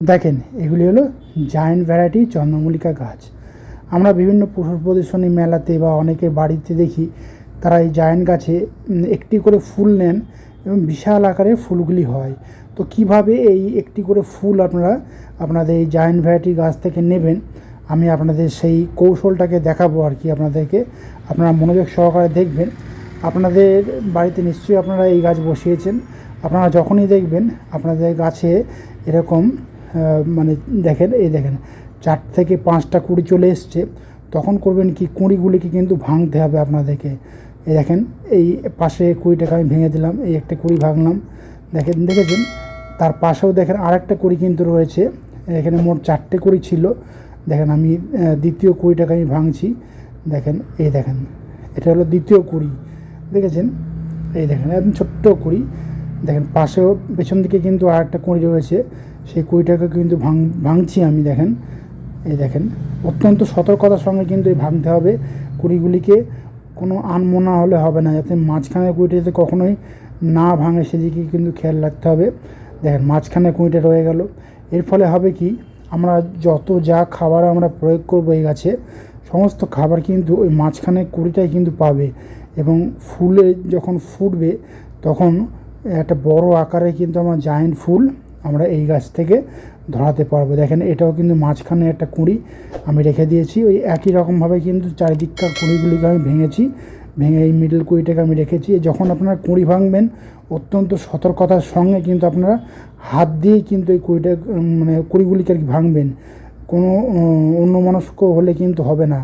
দেখেন, এগুলি হলো জায়েন্ট ভ্যারাইটি চন্দ্রমল্লিকা গাছ। আমরা বিভিন্ন পশুর প্রদর্শনী মেলাতে বা অনেকের বাড়িতে দেখি, তারা এই জায়েন্ট গাছে একটি করে ফুল নেন এবং বিশাল আকারে ফুলগুলি হয়। তো কীভাবে এই একটি করে ফুল আপনারা, আপনাদের এই জায়েন্ট ভ্যারাইটি গাছ থেকে নেবেন, আমি আপনাদের সেই কৌশলটাকে দেখাবো আর কি আপনাদেরকে। আপনারা মনোযোগ সহকারে দেখবেন। আপনাদের বাড়িতে নিশ্চয়ই আপনারা এই গাছ বসিয়েছেন। আপনারা যখনই দেখবেন, আপনাদের গাছে এরকম মানে দেখেন, এই দেখেন, চার থেকে পাঁচটা কুড়ি চলে এসছে। তখন করবেন কি, কুড়িগুলিকে কিন্তু ভাঙতে হবে আপনাদেরকে। এই দেখেন, এই পাশে কুড়ি টাকা আমি ভেঙে দিলাম, এই একটা কুড়ি ভাঙলাম। দেখেন, দেখেছেন? তার পাশেও দেখেন আরেকটা কুড়ি কিন্তু রয়েছে। এখানে মোট চারটে কুড়ি ছিল। দেখেন, আমি দ্বিতীয় কুড়ি টাকা আমি ভাঙছি। দেখেন, এই দেখেন, এটা হলো দ্বিতীয় কুড়ি। দেখেছেন? এই দেখেন, একদম ছোট্ট কুড়ি। দেখেন, পাশেও পেছন দিকে কিন্তু আর একটা কুঁড়ি রয়েছে। সেই কুঁড়িটাকে কিন্তু ভাঙ, ভাঙছি আমি, দেখেন। এই দেখেন, অত্যন্ত সতর্কতার সঙ্গে কিন্তু এই ভাঙতে হবে। কুঁড়িগুলিকে কোনো আনমোনা হলে হবে না, যাতে মাঝখানে কুড়িটা যাতে কখনোই না ভাঙে, সেদিকে কিন্তু খেয়াল রাখতে হবে। দেখেন মাঝখানে কুঁড়িটা রয়ে গেল। এর ফলে হবে কি, আমরা যত যা খাবার আমরা প্রয়োগ করব এই গাছে, সমস্ত খাবার কিন্তু ওই মাঝখানে কুড়িটাই কিন্তু পাবে এবং ফুলে যখন ফুটবে, তখন একটা বড় আকারে কিন্তু আমরা জায়েন্ট ফুল আমরা এই গাছ থেকে ধরাতে পারব। দেখেন, এটাও কিন্তু মাঝখানে একটা কুঁড়ি আমি রেখে দিয়েছি। ওই একই রকমভাবে কিন্তু চারিদিককার কুঁড়িগুলিকে আমি ভেঙেছি, ভেঙে এই মিডল কুঁড়িটাকে আমি রেখেছি। যখন আপনারা কুঁড়ি ভাঙবেন, অত্যন্ত সতর্কতার সঙ্গে কিন্তু আপনারা হাত দিয়েই কিন্তু এই কুঁড়িটা মানে কুঁড়িগুলিকে আর কি ভাঙবেন। কোনো অন্য মনস্ক হলে কিন্তু হবে না।